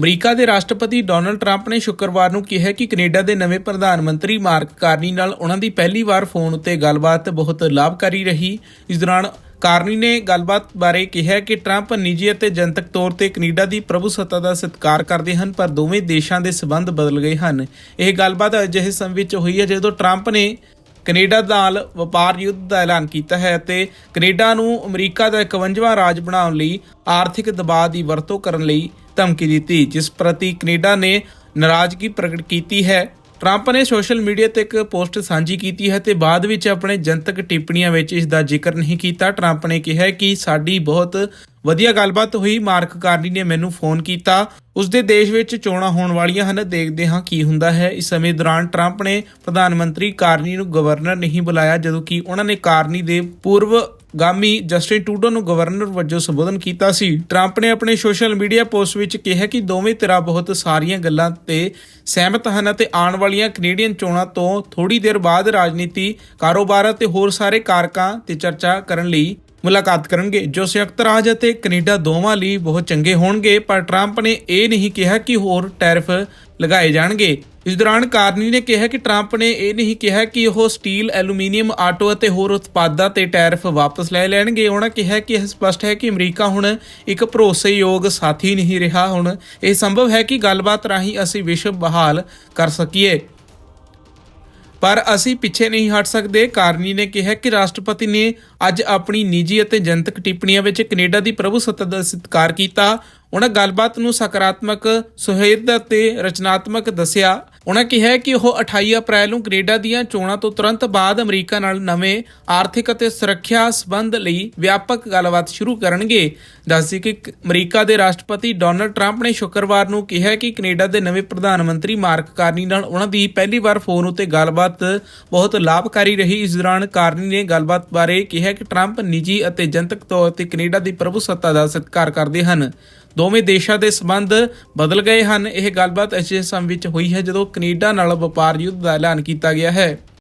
America ਦੇ ਰਾਸ਼ਟਰਪਤੀ Donald Trump ਨੇ ਸ਼ੁੱਕਰਵਾਰ ਨੂੰ ਕਿਹਾ ਕਿ ਕੈਨੇਡਾ ਦੇ ਨਵੇਂ ਪ੍ਰਧਾਨ ਮੰਤਰੀ ਮਾਰਕ ਕਾਰਨੀ ਨਾਲ ਉਹਨਾਂ ਦੀ ਪਹਿਲੀ ਵਾਰ ਫੋਨ ਉੱਤੇ ਗੱਲਬਾਤ ਬਹੁਤ ਲਾਭਕਾਰੀ ਰਹੀ। ਇਸ ਦੌਰਾਨ ਕਾਰਨੀ ਨੇ ਗੱਲਬਾਤ ਬਾਰੇ ਕਿਹਾ ਕਿ ਟਰੰਪ ਨਿੱਜੀ ਅਤੇ ਜਨਤਕ ਤੌਰ ਤੇ ਕੈਨੇਡਾ ਦੀ ਪ੍ਰਭੂਸੱਤਾ ਦਾ ਸਤਿਕਾਰ ਕਰਦੇ ਹਨ, ਪਰ ਦੋਵੇਂ ਦੇਸ਼ਾਂ ਦੇ ਸਬੰਧ ਬਦਲ ਗਏ ਹਨ। ਇਹ ਗੱਲਬਾਤ ਅਜਿਹੇ ਸਮੇਂ ਵਿੱਚ ਹੋਈ ਹੈ ਜਦੋਂ ਟਰੰਪ ਨੇ ਕੈਨੇਡਾ ਨਾਲ ਵਪਾਰ ਯੁੱਧ ਦਾ ਐਲਾਨ ਕੀਤਾ ਹੈ ਅਤੇ ਕੈਨੇਡਾ ਨੂੰ ਅਮਰੀਕਾ ਦਾ 51ਵਾਂ ਰਾਜ ਬਣਾਉਣ ਲਈ ਆਰਥਿਕ ਦਬਾਅ ਦੀ ਵਰਤੋਂ ਕਰਨ ਲਈ ਧਮਕੀ ਦਿੱਤੀ, ਜਿਸ ਪ੍ਰਤੀ ਕੈਨੇਡਾ ਨੇ ਨਾਰਾਜ਼ਗੀ ਪ੍ਰਗਟ ਕੀਤੀ ਹੈ। ਟਰੰਪ ਨੇ ਸੋਸ਼ਲ ਮੀਡੀਆ ਤੇ ਇੱਕ ਪੋਸਟ ਸਾਂਝੀ ਕੀਤੀ ਹੈ ਤੇ ਬਾਅਦ ਵਿੱਚ ਆਪਣੇ ਜਨਤਕ ਟਿੱਪਣੀਆਂ ਵਿੱਚ ਇਸ ਦਾ ਜ਼ਿਕਰ ਨਹੀਂ ਕੀਤਾ। ਟਰੰਪ ਨੇ ਕਿਹਾ ਕਿ ਸਾਡੀ ਬਹੁਤ ਵਧੀਆ ਗੱਲਬਾਤ ਹੋਈ। ਮਾਰਕ ਕਾਰਨੀ ਨੇ ਮੈਨੂੰ ਫੋਨ ਕੀਤਾ। ਉਸ ਦੇ ਦੇਸ਼ ਵਿੱਚ ਚੋਣਾਂ ਹੋਣ ਵਾਲੀਆਂ ਹਨ। ਦੇਖਦੇ ਹਾਂ ਕੀ ਹੁੰਦਾ ਹੈ। ਇਸ ਸਮੇਂ ਦੌਰਾਨ ਟਰੰਪ ਨੇ ਪ੍ਰਧਾਨ ਮੰਤਰੀ ਕਾਰਨੀ ਨੂੰ ਗਵਰਨਰ ਨਹੀਂ ਬੁਲਾਇਆ, ਜਦੋਂ ਕਿ ਉਹਨਾਂ ਨੇ ਕਾਰਨੀ ਦੇ ਪੂਰਵ ਗਾਮੀ ਜਸਟਿਨ ਟੂਡੋ ਨੂੰ ਗਵਰਨਰ ਵਜੋਂ ਸੰਬੋਧਨ ਕੀਤਾ ਸੀ। ਟਰੰਪ ਨੇ ਆਪਣੇ ਸੋਸ਼ਲ ਮੀਡੀਆ ਪੋਸਟ ਵਿੱਚ ਕਿਹਾ ਕਿ ਦੋਵੇਂ ਧਿਰਾਂ ਬਹੁਤ ਸਾਰੀਆਂ ਗੱਲਾਂ ਤੇ ਸਹਿਮਤ ਹਨ ਅਤੇ ਆਉਣ ਵਾਲੀਆਂ ਕੈਨੇਡੀਅਨ ਚੋਣਾਂ ਤੋਂ ਥੋੜੀ ਦੇਰ ਬਾਅਦ ਰਾਜਨੀਤੀ, ਕਾਰੋਬਾਰ ਅਤੇ ਹੋਰ ਸਾਰੇ ਕਾਰਕਾਂ ਤੇ ਚਰਚਾ ਕਰਨ ਲਈ ਮੁਲਾਕਾਤ ਕਰਨਗੇ। ਜੋ ਸੰਯੁਕਤ ਰਾਜ ਅਤੇ ਕੈਨੇਡਾ ਦੋਵਾਂ ਲਈ ਬਹੁਤ ਚੰਗੇ ਹੋਣਗੇ, ਪਰ ਟਰੰਪ ਨੇ ਇਹ ਨਹੀਂ ਕਿਹਾ ਕਿ ਹੋਰ ਟੈਰਿਫ ਲਗਾਏ ਜਾਣਗੇ। ਇਸ ਦੌਰਾਨ ਕਾਰਨੀ ਨੇ ਕਿਹਾ ਕਿ ਟਰੰਪ ਨੇ ਇਹ ਨਹੀਂ ਕਿਹਾ ਕਿ ਉਹ ਸਟੀਲ, ਐਲੂਮੀਨੀਅਮ, ਆਟੋ ਅਤੇ ਹੋਰ ਉਤਪਾਦਾਂ ਤੇ ਟੈਰਿਫ ਵਾਪਸ ਲੈ ਲੈਣਗੇ। ਉਹਨਾਂ ਕਿਹਾ ਕਿ ਇਹ ਸਪਸ਼ਟ ਹੈ ਕਿ ਅਮਰੀਕਾ ਹੁਣ ਇੱਕ ਭਰੋਸੇਯੋਗ ਸਾਥੀ ਨਹੀਂ ਰਿਹਾ। ਹੁਣ ਇਹ ਸੰਭਵ ਹੈ ਕਿ ਗੱਲਬਾਤ ਰਾਹੀਂ ਅਸੀਂ ਵਿਸ਼ਵ ਬਹਾਲ ਕਰ ਸਕੀਏ। ਪਰ ਅਸੀਂ ਪਿੱਛੇ ਨਹੀਂ ਹਟ ਸਕਦੇ। ਕਾਰਨੀ ਨੇ ਕਿਹਾ ਕਿ ਰਾਸ਼ਟਰਪਤੀ ਨੇ ਅੱਜ ਆਪਣੀ ਨਿੱਜੀ ਅਤੇ ਜਨਤਕ ਟਿੱਪਣੀਆਂ ਵਿੱਚ ਕੈਨੇਡਾ ਦੀ ਪ੍ਰਭੂਸੱਤਾ ਦਾ ਸਤਿਕਾਰ ਕੀਤਾ। ਉਹਨਾਂ ਗੱਲਬਾਤ ਨੂੰ ਸਕਾਰਾਤਮਕ ਸੁਹਿਰਦ ਅਤੇ ਰਚਨਾਤਮਕ ਦੱਸਿਆ। ਉਹਨਾਂ ਕਿਹਾ ਕਿ ਉਹ 28 ਅਪ੍ਰੈਲ ਨੂੰ ਕੈਨੇਡਾ ਦੀਆਂ ਚੋਣਾਂ ਤੋਂ ਤੁਰੰਤ ਬਾਅਦ ਅਮਰੀਕਾ ਨਾਲ ਨਵੇਂ ਆਰਥਿਕ ਅਤੇ ਸੁਰੱਖਿਆ ਸਬੰਧ ਲਈ ਵਿਆਪਕ ਗੱਲਬਾਤ ਸ਼ੁਰੂ ਕਰਨਗੇ। ਦੱਸਦੀ ਕਿ ਅਮਰੀਕਾ ਦੇ ਰਾਸ਼ਟਰਪਤੀ ਡੋਨਲਡ ਟਰੰਪ ਨੇ ਸ਼ੁੱਕਰਵਾਰ ਨੂੰ ਕਿਹਾ ਕਿ ਕੈਨੇਡਾ ਦੇ ਨਵੇਂ ਪ੍ਰਧਾਨ ਮੰਤਰੀ ਮਾਰਕ ਕਾਰਨੀ ਨਾਲ ਉਹਨਾਂ ਦੀ ਪਹਿਲੀ ਵਾਰ ਫੋਨ ਉੱਤੇ ਗੱਲਬਾਤ ਬਹੁਤ ਲਾਭਕਾਰੀ ਰਹੀ। ਇਸ ਦੌਰਾਨ ਕਾਰਨੀ ਨੇ ਗੱਲਬਾਤ ਬਾਰੇ ਕਿਹਾ ਕਿ ਟਰੰਪ ਨਿੱਜੀ ਅਤੇ ਜਨਤਕ ਤੌਰ ਤੇ ਕੈਨੇਡਾ ਦੀ ਪ੍ਰਭੂਸੱਤਾ ਦਾ ਸਤਿਕਾਰ ਕਰਦੇ ਹਨ। ਦੋਵੇਂ ਦੇਸ਼ਾਂ ਦੇ ਸਬੰਧ ਬਦਲ ਗਏ ਹਨ। ਇਹ ਗੱਲਬਾਤ ਅਜਿਹੇ ਸਮੇਂ ਵਿੱਚ ਹੋਈ ਹੈ ਜਦੋਂ ਕੈਨੇਡਾ ਨਾਲ ਵਪਾਰ ਯੁੱਧ ਦਾ ਐਲਾਨ ਕੀਤਾ ਗਿਆ ਹੈ।